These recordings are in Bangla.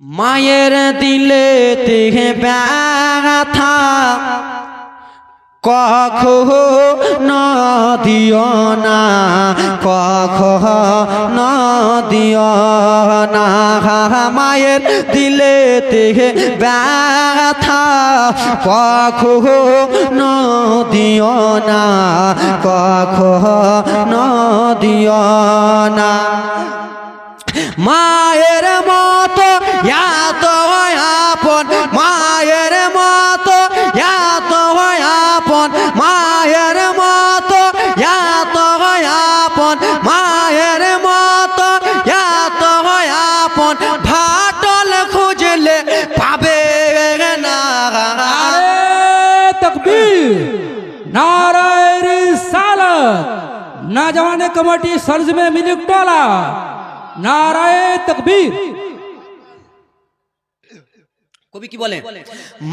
মায়ের দিলে তেহে ব্যথা। কখনো দিও না, কখনো দিও না। মায়ের দিলে তেহে ব্যথা, কখনো দিও না, কখনো দিও না। মায়ের মতো এত আপন মায়ের মতো এত আপন মায়ের মতো এত আপন মায়ের মতো এত আপন ফাটল খুঁজলে পাবে না नारे तकबीर नारे रिसालत नौजवान कमेटी सर्ज में मिलिक टोला নারায় তকবীর। কবি কি বলে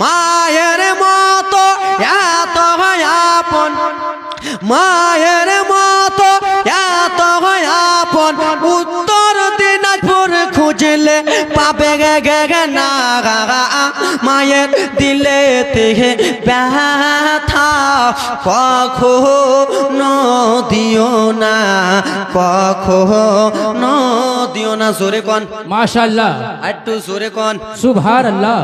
মায়ের মতো এত আপন। মায়ের মায়ের দিলে তেহে ব্যথা। কখো নদিও না কখো নদিও না। জোরে কন। মাশাল্লাহ একটু জোরে কন। সুবহানাল্লাহ।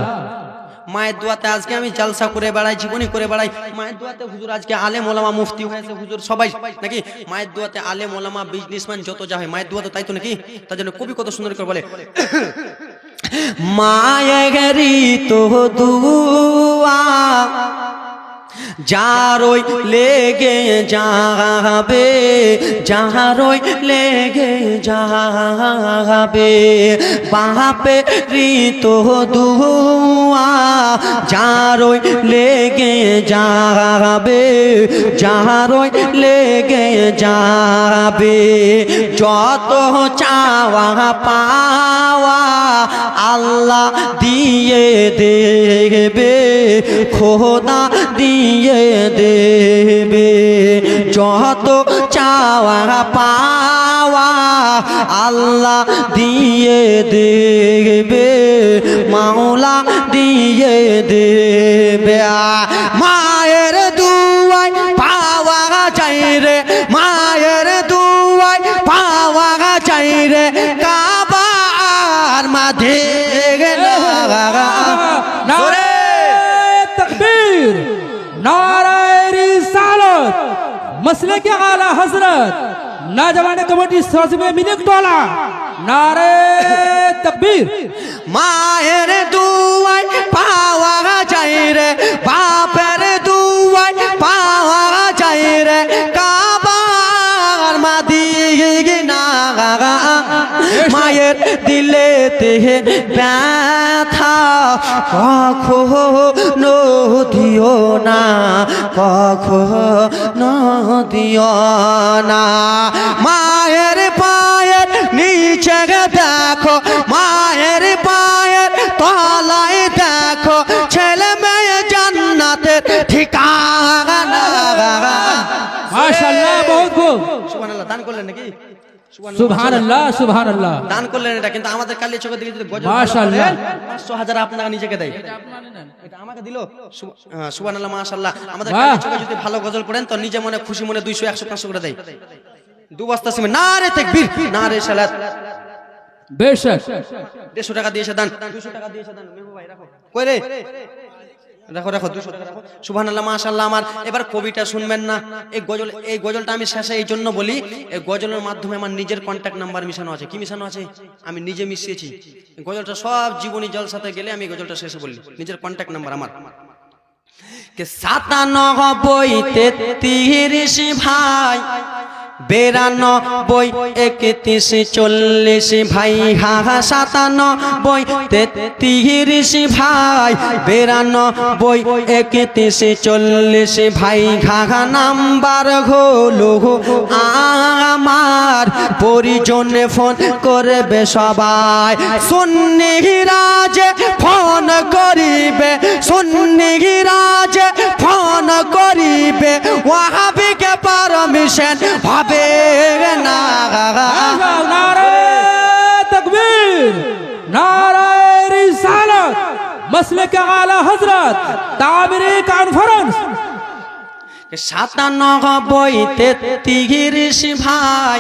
মায়ের দোয়াতে আজকে আমি জালসা করে বেড়াই জীবনী করে বেড়াই। মায়ের দোয়াতে হুজুর আজকে আলেম ওলামা মুফতি হয়েছে হুজুর সবাই নাকি? মায়ের দোয়াতে আলেম ওলামা বিজনেসম্যান যত যা হয় মায়ের দোয়া তো তাই তো নাকি? তার জন্য কবি কত সুন্দর করে বলে। মায়েরি তো দুয়া, যারই লেগে যাবে, যারই লেগে যাবে। বাপে ঋত দুয়া, যারই লেগে যাবে, যারই লেগে যাবে। যত চাওয়া পাওয়া আল্লাহ দিয়ে দেবে, খোদা দিয়ে দেবে। যত চাওয়া পাওয়া আল্লাহ দিয়ে দেবে। তকবীর নারায়ণী সালত মসলে কে আলা হজরত নজওয়ান কমিটি সজবে মিনিক টোলা নারে তকবীর মায়ের দুয়াই পাওয়া যায় রে পা কখনো দিও না কখনো দিও না। মায়ের দান করলেন নাকি? সুবহানাল্লাহ আমাদের কালী যদি ভালো গজল পড়েন তো নিজে মনে খুশি মনে 200 100 করে দেয়। দু বস্তা সিমেন্ট। না রে তাকবীর না রে সালাত বেশক টাকা দিয়েছে দান। 200 টাকা দিয়েছে দান। রাখো দেখো, দুশো দেখো। রাখো আল্লাহ মাশাল্লাহ আমার এবার কবিটা শুনবেন না। এই গজল, এই গজলটা আমি শেষে এই জন্য বলি, এই গজলের মাধ্যমে আমার নিজের কন্ট্যাক্ট নাম্বার মিশানো আছে। কি মিশানো আছে? আমি নিজে মিশিয়েছি। গজলটা সব জীবনী জলসাতে গেলে আমি গজলটা শেষে বলি। নিজের কন্ট্যাক্ট নাম্বার আমার। সাতানব্বই তেত্রিশ ভাই, বেরানব্বই একত্রিশ চল্লিশ ভাই, হা সাতানব্বই তেত্রিশ ভাই, বেরানব্বই একত্রিশ চল্লিশ ভাই ঘা নাম্বার হলো আমার পরিজনে ফোন করবে সবাই। সুন্নিরাজ ফোন করিবে সুন্নিরাজ সেন ভাবে না। তকবীর। নারায় রিসালত। মসলে কে আলা হজরত তামিরে কনফারেন্স সাতানব্বই তেত্রিশ ভাই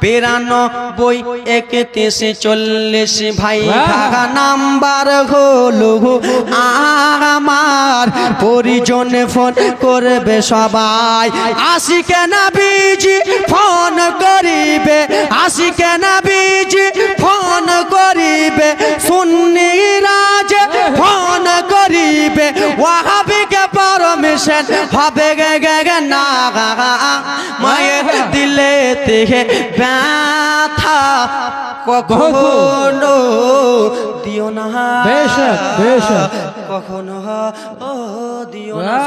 বিরানব্বই একত্রিশ চল্লিশ ভাই। নাম্বার হলো আমার পরিজনে ফোন করবে সবাই। আসি কেন বিজি ফোন করিবে। আসি কেন বিজি পারমিশন হবে গে গে গে না। মায়ের দিলে তেহে ব্যথা কখনো দিও না বেশ বেশ কখনো ও দিও না।